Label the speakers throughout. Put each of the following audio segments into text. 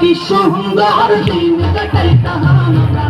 Speaker 1: কি সুন্দর দিন কাটাইতাম আমরা।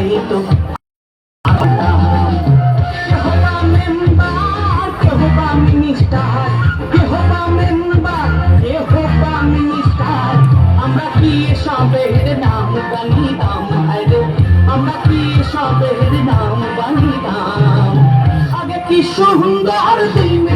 Speaker 1: minister. আমরা কি সবের নাম বানিতাম আমরা কি সবের নাম বানিতাম আগে কি সুন্দর দিন